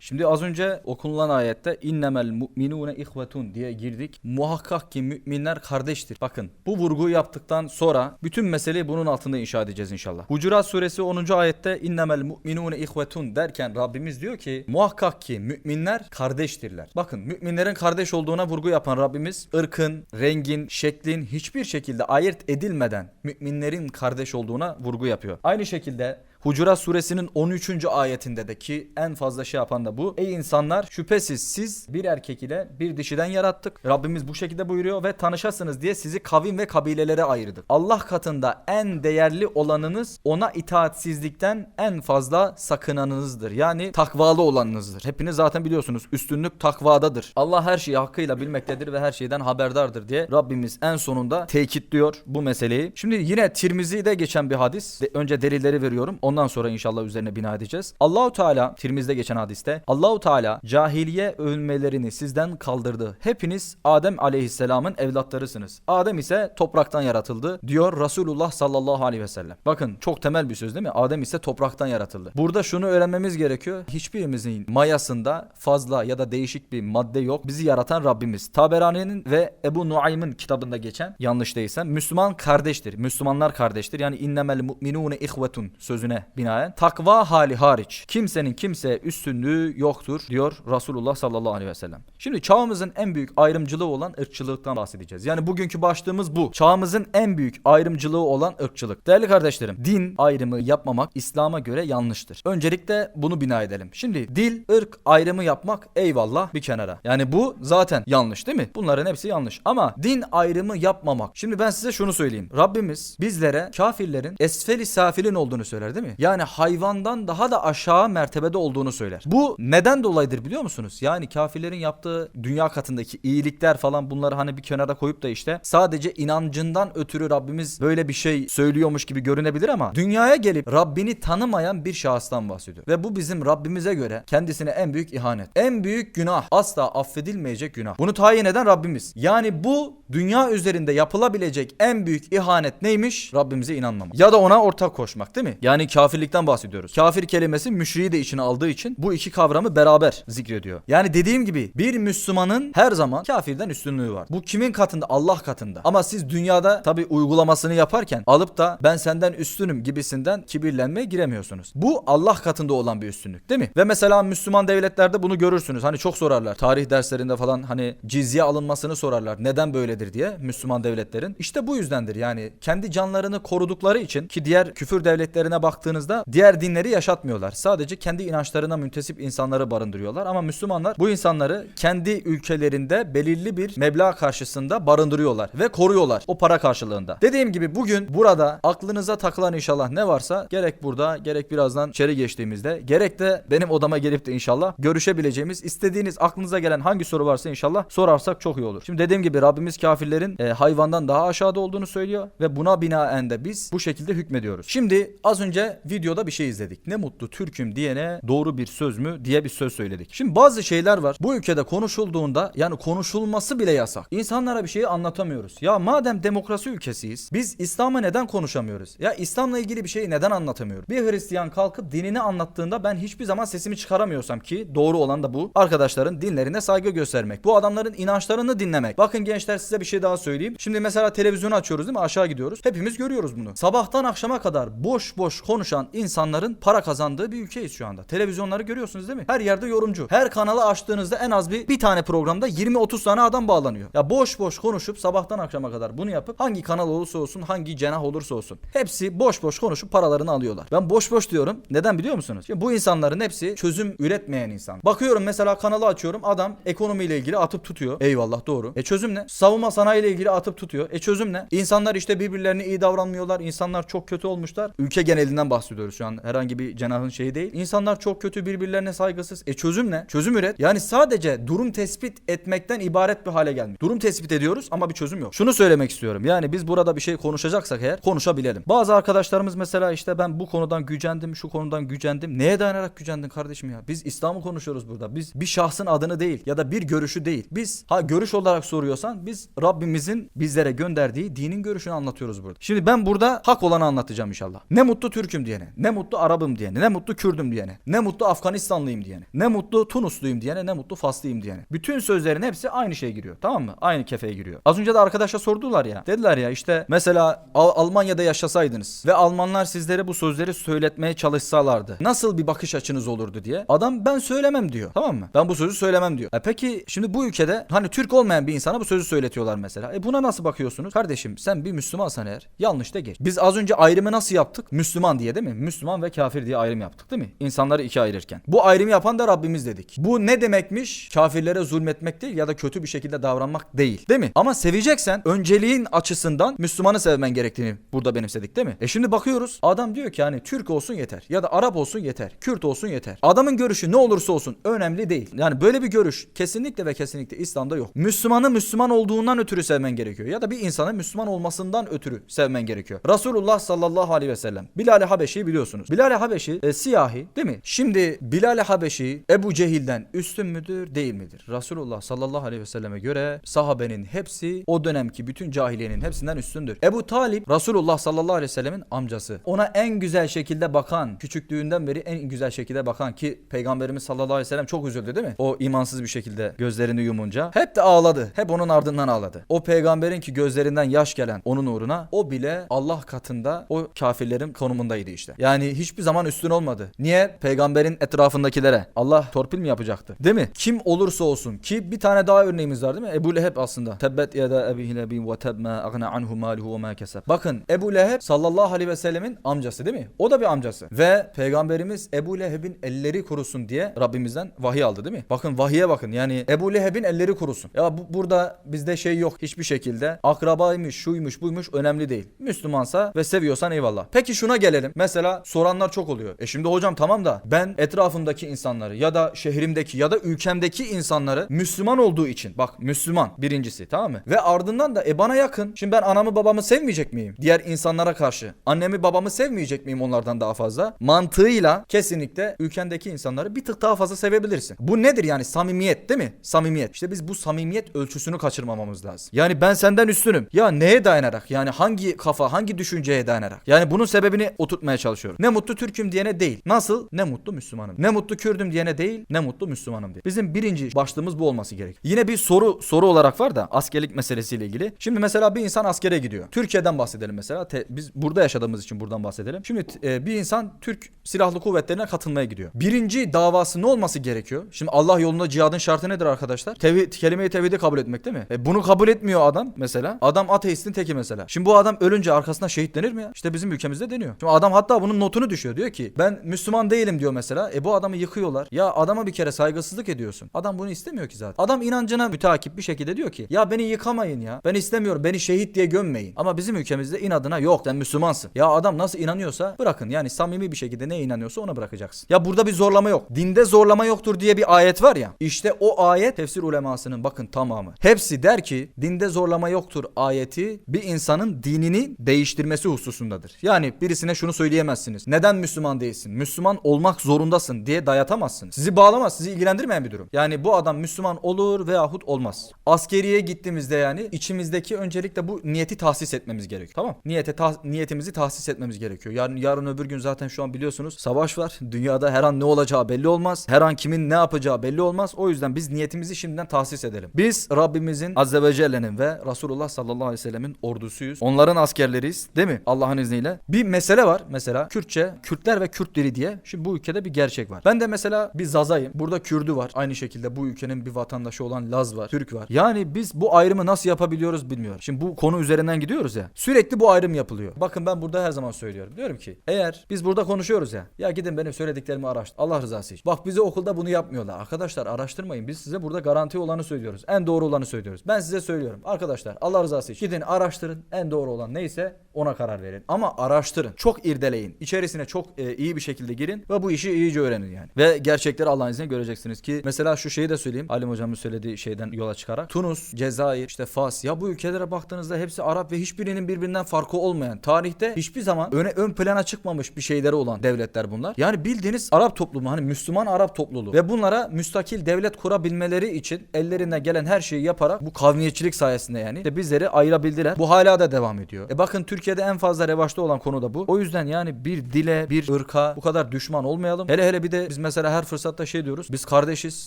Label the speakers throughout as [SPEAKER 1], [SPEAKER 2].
[SPEAKER 1] Şimdi az önce okunulan ayette innemel mu'minune ihvetun diye girdik. Muhakkak ki müminler kardeştir. Bakın bu vurguyu yaptıktan sonra bütün meseleyi bunun altında inşa edeceğiz inşallah. Hucurat suresi 10. ayette innemel mu'minune ihvetun derken Rabbimiz diyor ki muhakkak ki müminler kardeştirler. Bakın müminlerin kardeş olduğuna vurgu yapan Rabbimiz ırkın, rengin, şeklin hiçbir şekilde ayırt edilmeden müminlerin kardeş olduğuna vurgu yapıyor. Aynı şekilde Hucurat suresinin 13. ayetinde de ki en fazla şey yapan da bu. Ey insanlar şüphesiz siz bir erkek ile bir dişiden yarattık. Rabbimiz bu şekilde buyuruyor ve tanışasınız diye sizi kavim ve kabilelere ayırdık. Allah katında en değerli olanınız ona itaatsizlikten en fazla sakınanınızdır. Yani takvalı olanınızdır. Hepiniz zaten biliyorsunuz üstünlük takvadadır. Allah her şeyi hakkıyla bilmektedir ve her şeyden haberdardır diye Rabbimiz en sonunda tekitliyor bu meseleyi. Şimdi yine Tirmizi'de geçen bir hadis. Önce delilleri veriyorum. Ondan sonra inşallah üzerine bina edeceğiz. Allahu Teala Tirmiz'de geçen hadiste Allahu Teala cahiliye övünmelerini sizden kaldırdı. Hepiniz Adem Aleyhisselam'ın evlatlarısınız. Adem ise topraktan yaratıldı diyor Resulullah sallallahu aleyhi ve sellem. Bakın çok temel bir söz değil mi? Adem ise topraktan yaratıldı. Burada şunu öğrenmemiz gerekiyor. Hiçbirimizin mayasında fazla ya da değişik bir madde yok. Bizi yaratan Rabbimiz. Taberani'nin ve Ebu Nuaym'ın kitabında geçen yanlış değilsem Müslüman kardeştir. Müslümanlar kardeştir. Yani innemel mu'minune ihvetun sözüne binaen takva hali hariç kimsenin kimseye üstünlüğü yoktur diyor Resulullah sallallahu aleyhi ve sellem. Şimdi çağımızın en büyük ayrımcılığı olan ırkçılıktan bahsedeceğiz. Yani bugünkü başlığımız bu. Çağımızın en büyük ayrımcılığı olan ırkçılık. Değerli kardeşlerim, din ayrımı yapmamak İslam'a göre yanlıştır. Öncelikle bunu bina edelim. Şimdi dil, ırk ayrımı yapmak eyvallah bir kenara. Yani bu zaten yanlış değil mi? Bunların hepsi yanlış. Ama din ayrımı yapmamak. Şimdi ben size şunu söyleyeyim. Rabbimiz bizlere kafirlerin esfeli safilin olduğunu söyler değil mi? Yani hayvandan daha da aşağı mertebede olduğunu söyler. Bu neden dolayıdır biliyor musunuz? Yani kafirlerin yaptığı dünya katındaki iyilikler falan bunları hani bir kenara koyup da işte sadece inancından ötürü Rabbimiz böyle bir şey söylüyormuş gibi görünebilir ama dünyaya gelip Rabbini tanımayan bir şahıstan bahsediyor. Ve bu bizim Rabbimize göre kendisine en büyük ihanet. En büyük günah. Asla affedilmeyecek günah. Bunu tayin eden Rabbimiz. Yani bu dünya üzerinde yapılabilecek en büyük ihanet neymiş? Rabbimize inanmamak. Ya da ona ortak koşmak değil mi? Yani kafirlikten bahsediyoruz. Kafir kelimesi müşriği de içine aldığı için bu iki kavramı beraber zikrediyor. Yani dediğim gibi bir Müslümanın her zaman kafirden üstünlüğü var. Bu kimin katında? Allah katında. Ama siz dünyada tabi uygulamasını yaparken alıp da ben senden üstünüm gibisinden kibirlenmeye giremiyorsunuz. Bu Allah katında olan bir üstünlük değil mi? Ve mesela Müslüman devletlerde bunu görürsünüz. Hani çok sorarlar. Tarih derslerinde falan hani cizye alınmasını sorarlar. Neden böyledir diye Müslüman devletlerin. İşte bu yüzdendir. Yani kendi canlarını korudukları için ki diğer küfür devletlerine baktığınızda diğer dinleri yaşatmıyorlar. Sadece kendi inançlarına müntesip insanları barındırıyorlar. Ama Müslümanlar bu insanları kendi ülkelerinde belirli bir meblağ karşısında barındırıyorlar ve koruyorlar o para karşılığında. Dediğim gibi bugün burada aklınıza takılan inşallah ne varsa gerek burada gerek birazdan içeri geçtiğimizde gerek de benim odama gelip de inşallah görüşebileceğimiz istediğiniz aklınıza gelen hangi soru varsa inşallah sorarsak çok iyi olur. Şimdi dediğim gibi Rabbimiz kafirlerin e, hayvandan daha aşağıda olduğunu söylüyor ve buna binaen de biz bu şekilde hükmediyoruz. Şimdi az önce videoda bir şey izledik. Ne mutlu Türk'üm diyene doğru bir söz mü diye bir söz söyledik. Şimdi bazı şeyler var. Bu ülkede konuşulduğunda yani konuşulması bile yasak. İnsanlara bir şeyi anlatamıyoruz. Ya madem demokrasi ülkesiyiz biz İslam'ı neden konuşamıyoruz? Ya İslam'la ilgili bir şeyi neden anlatamıyoruz? Bir Hristiyan kalkıp dinini anlattığında ben hiçbir zaman sesimi çıkaramıyorsam ki doğru olan da bu. Arkadaşların dinlerine saygı göstermek. Bu adamların inançlarını dinlemek. Bakın gençler size bir şey daha söyleyeyim. Şimdi mesela televizyonu açıyoruz değil mi? Aşağı gidiyoruz. Hepimiz görüyoruz bunu. Sabahtan akşama kadar boş boş konuşan insanların para kazandığı bir ülkeyiz şu anda. Televizyonları görüyorsunuz değil mi? Her yerde yorumcu. Her kanalı açtığınızda en az bir bir tane programda 20-30 tane adam bağlanıyor. Ya boş boş konuşup sabahtan akşama kadar bunu yapıp hangi kanal olursa olsun, hangi cenah olursa olsun. Hepsi boş boş konuşup paralarını alıyorlar. Ben boş boş diyorum. Neden biliyor musunuz? Şimdi bu insanların hepsi çözüm üretmeyen insan. Bakıyorum mesela kanalı açıyorum. Adam ekonomiyle ilgili atıp tutuyor. Eyvallah doğru. E çözüm ne? Savunma sanayiyle ilgili atıp tutuyor. E çözüm ne? İnsanlar işte birbirlerine iyi davranmıyorlar. İnsanlar çok kötü olmuşlar. Ülke genelinden bahsediyoruz şu an. Herhangi bir cenahın şeyi değil. İnsanlar çok kötü birbirlerine saygısız. E çözüm ne? Çözüm üret. Yani sadece durum tespit etmekten ibaret bir hale gelmiş. Durum tespit ediyoruz ama bir çözüm yok. Şunu söylemek istiyorum. Yani biz burada bir şey konuşacaksak eğer konuşabilelim. Bazı arkadaşlarımız mesela işte ben bu konudan gücendim, şu konudan gücendim. Neye dayanarak gücendin kardeşim ya? Biz İslam'ı konuşuyoruz burada. Biz bir şahsın adını değil ya da bir görüşü değil. Biz ha görüş olarak soruyorsan biz Rabbimizin bizlere gönderdiği dinin görüşünü anlatıyoruz burada. Şimdi ben burada hak olanı anlatacağım inşallah. Ne mutlu Türk'üm diye. Diyene, ne mutlu Arabım diyene, ne mutlu Kürdüm diyene, ne mutlu Afganistanlıyım diyene, ne mutlu Tunusluyum diyene, ne mutlu Faslıyım diyene. Bütün sözlerin hepsi aynı şeye giriyor. Tamam mı? Aynı kefeye giriyor. Az önce de arkadaşa sordular ya. Dediler ya işte mesela Al- Almanya'da yaşasaydınız ve Almanlar sizlere bu sözleri söyletmeye çalışsalardı. Nasıl bir bakış açınız olurdu diye. Adam ben söylemem diyor. Tamam mı? Ben bu sözü söylemem diyor. E peki şimdi bu ülkede hani Türk olmayan bir insana bu sözü söyletiyorlar mesela. E buna nasıl bakıyorsunuz? Kardeşim sen bir Müslümansan eğer yanlış da geç. Biz az önce ayrımı nasıl yaptık? Müslüman diye değil mi? Müslüman ve kafir diye ayrım yaptık değil mi? İnsanları ikiye ayırırken. Bu ayrımı yapan da Rabbimiz dedik. Bu ne demekmiş? Kafirlere zulmetmek değil ya da kötü bir şekilde davranmak değil. Değil mi? Ama seveceksen önceliğin açısından Müslümanı sevmen gerektiğini burada benimsedik değil mi? E şimdi bakıyoruz. Adam diyor ki hani Türk olsun yeter ya da Arap olsun yeter. Kürt olsun yeter. Adamın görüşü ne olursa olsun önemli değil. Yani böyle bir görüş kesinlikle ve kesinlikle İslam'da yok. Müslümanı Müslüman olduğundan ötürü sevmen gerekiyor. Ya da bir insanı Müslüman olmasından ötürü sevmen gerekiyor. Resulullah sallallahu aleyhi ve sellem. Bilal-i Habeşi'yi biliyorsunuz. Bilal-i Habeşi e, siyahi değil mi? Şimdi Bilal-i Habeşi Ebu Cehil'den üstün müdür değil midir? Resulullah sallallahu aleyhi ve selleme göre sahabenin hepsi o dönemki bütün cahiliyenin hepsinden üstündür. Ebu Talip Resulullah sallallahu aleyhi ve sellemin amcası. Ona en güzel şekilde bakan, küçüklüğünden beri en güzel şekilde bakan ki Peygamberimiz sallallahu aleyhi ve sellem çok üzüldü değil mi? O imansız bir şekilde gözlerini yumunca. Hep de ağladı. Hep onun ardından ağladı. O peygamberin ki gözlerinden yaş gelen onun uğruna o bile Allah katında o kafirlerin konumundaydı işte. Yani hiçbir zaman üstün olmadı. Niye? Peygamberin etrafındakilere. Allah torpil mi yapacaktı? Değil mi? Kim olursa olsun ki bir tane daha örneğimiz var değil mi? Ebu Leheb aslında. Tebbet yada ebi lebin ve tebme agna anhu maluhu ve ma keseb. Bakın Ebu Leheb sallallahu aleyhi ve sellemin amcası değil mi? O da bir amcası. Ve peygamberimiz Ebu Leheb'in elleri kurusun diye Rabbimizden vahiy aldı değil mi? Bakın vahiye bakın. Yani Ebu Leheb'in elleri kurusun. Ya bu, burada bizde şey yok hiçbir şekilde. Akrabaymış, şuymuş, buymuş önemli değil. Müslümansa ve seviyorsan eyvallah. Peki şuna gelelim. Mesela soranlar çok oluyor. E şimdi hocam tamam da ben etrafımdaki insanları ya da şehrimdeki ya da ülkemdeki insanları Müslüman olduğu için bak Müslüman birincisi tamam mı? Ve ardından da e bana yakın. Şimdi ben anamı babamı sevmeyecek miyim? Diğer insanlara karşı. Annemi babamı sevmeyecek miyim onlardan daha fazla? Mantığıyla kesinlikle ülkendeki insanları bir tık daha fazla sevebilirsin. Bu nedir yani? Samimiyet değil mi? Samimiyet. İşte biz bu samimiyet ölçüsünü kaçırmamamız lazım. Yani ben senden üstünüm. Ya neye dayanarak? Yani hangi kafa, hangi düşünceye dayanarak? Yani bunun sebebini oturtmaya çalışıyorum. Ne mutlu Türk'üm diyene değil. Nasıl? Ne mutlu Müslümanım. Ne mutlu Kürdüm diyene değil. Ne mutlu Müslümanım diye. Bizim birinci başlığımız bu olması gerek. Yine bir soru soru olarak var da askerlik meselesiyle ilgili. Şimdi mesela bir insan askere gidiyor. Türkiye'den bahsedelim mesela. Te- biz burada yaşadığımız için buradan bahsedelim. Şimdi e, bir insan Türk Silahlı Kuvvetlerine katılmaya gidiyor. Birinci davası ne olması gerekiyor? Şimdi Allah yolunda cihadın şartı nedir arkadaşlar? Tevhid, kelime-i tevhidi kabul etmek değil mi? E, bunu kabul etmiyor adam mesela. Adam ateistin teki mesela. Şimdi bu adam ölünce arkasına şehit denir mi ya? İşte bizim ülkemizde deniyor. Şimdi adam hatta bunun notunu düşüyor. Diyor ki ben Müslüman değilim diyor mesela. E bu adamı yıkıyorlar. Ya adama bir kere saygısızlık ediyorsun. Adam bunu istemiyor ki zaten. Adam inancına mütakip bir şekilde diyor ki ya beni yıkamayın ya. Ben istemiyorum. Beni şehit diye gömmeyin. Ama bizim ülkemizde inadına yok sen Müslümansın. Ya adam nasıl inanıyorsa bırakın. Yani samimi bir şekilde neye inanıyorsa ona bırakacaksın. Ya burada bir zorlama yok. Dinde zorlama yoktur diye bir ayet var ya. İşte o ayet tefsir ulemasının bakın tamamı. Hepsi der ki dinde zorlama yoktur ayeti bir insanın dinini değiştirmesi hususundadır. Yani birisine şunu söyleyemezsiniz. Neden Müslüman değilsin? Müslüman olmak zorundasın diye dayatamazsın. Sizi bağlamaz, sizi ilgilendirmeyen bir durum. Yani bu adam Müslüman olur veyahut olmaz. Askeriye gittiğimizde yani içimizdeki öncelikle bu niyeti tahsis etmemiz gerekiyor. Tamam? Niyete ta- niyetimizi tahsis etmemiz gerekiyor. Yarın yarın öbür gün zaten şu an biliyorsunuz savaş var. Dünyada her an ne olacağı belli olmaz. Her an kimin ne yapacağı belli olmaz. O yüzden biz niyetimizi şimdiden tahsis edelim. Biz Rabbimizin Azze ve Celle'nin ve Resulullah sallallahu aleyhi ve sellemin ordusuyuz. Onların askerleriyiz. Değil mi? Allah'ın izniyle. Bir mesele var. Mesela Kürtçe, Kürtler ve Kürt dili diye. Şimdi bu ülkede bir gerçek var. Ben de mesela bir Zazayım. Burada Kürdü var. Aynı şekilde bu ülkenin bir vatandaşı olan Laz var. Türk var. Yani biz bu ayrımı nasıl yapabiliyoruz bilmiyorum. Şimdi bu konu üzerinden gidiyoruz ya. Sürekli bu ayrım yapılıyor. Bakın ben burada her zaman söylüyorum. Diyorum ki eğer biz burada konuşuyoruz ya. Ya gidin benim söylediklerimi araştır. Allah rızası için. Bak bize okulda bunu yapmıyorlar. Arkadaşlar araştırmayın. Biz size burada garanti olanı söylüyoruz. En doğru olanı söylüyoruz. Ben size söylüyorum. Arkadaşlar Allah rızası için gidin araştırın. En doğru olan neyse ona karar verin. Ama araştırın. Çok irdeleyin. İçerisine çok e, iyi bir şekilde girin ve bu işi iyice öğrenin yani. Ve gerçekleri Allah'ın izniyle göreceksiniz ki mesela şu şeyi de söyleyeyim. Halim hocamın söylediği şeyden yola çıkarak. Tunus, Cezayir, işte Fas. Ya bu ülkelere baktığınızda hepsi Arap ve hiçbirinin birbirinden farkı olmayan. Tarihte hiçbir zaman öne ön plana çıkmamış bir şeyleri olan devletler bunlar. Yani bildiğiniz Arap toplumu hani Müslüman Arap topluluğu ve bunlara müstakil devlet kurabilmeleri için ellerinden gelen her şeyi yaparak bu kavmiyetçilik sayesinde yani işte bizleri ayırabildiler. Bu hala da devam ediyor. E bakın Türkiye'de en fazla revaçta olan konu da bu. O yüzden yani bir dile, bir ırka bu kadar düşman olmayalım. Hele hele bir de biz mesela her fırsatta şey diyoruz. Biz kardeşiz.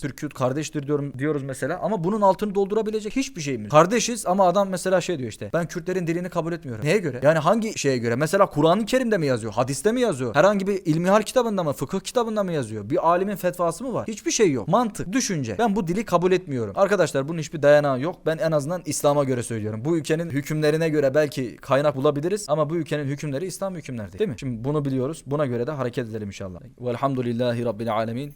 [SPEAKER 1] Türk-Kürt kardeştir diyorum diyoruz mesela ama bunun altını doldurabilecek hiçbir şeyimiz. Kardeşiz ama adam mesela şey diyor işte. Ben Kürtlerin dilini kabul etmiyorum. Neye göre? Yani hangi şeye göre? Mesela Kur'an-ı Kerim'de mi yazıyor? Hadiste mi yazıyor? Herhangi bir ilmihal kitabında mı? Fıkıh kitabında mı yazıyor? Bir alimin fetvası mı var? Hiçbir şey yok. Mantık, düşünce. Ben bu dili kabul etmiyorum. Arkadaşlar bunun hiçbir dayanağı yok. Ben en azından İslam'a göre söylüyorum. Bu ülkenin hükümlerine göre belki kaynak bulabiliriz ama bu ülkenin hükümleri İslam hükümleri değil. Değil mi? Şimdi bunu biliyoruz. Buna göre de hareket edelim inşallah. Velhamdülillahi Rabbil alemin.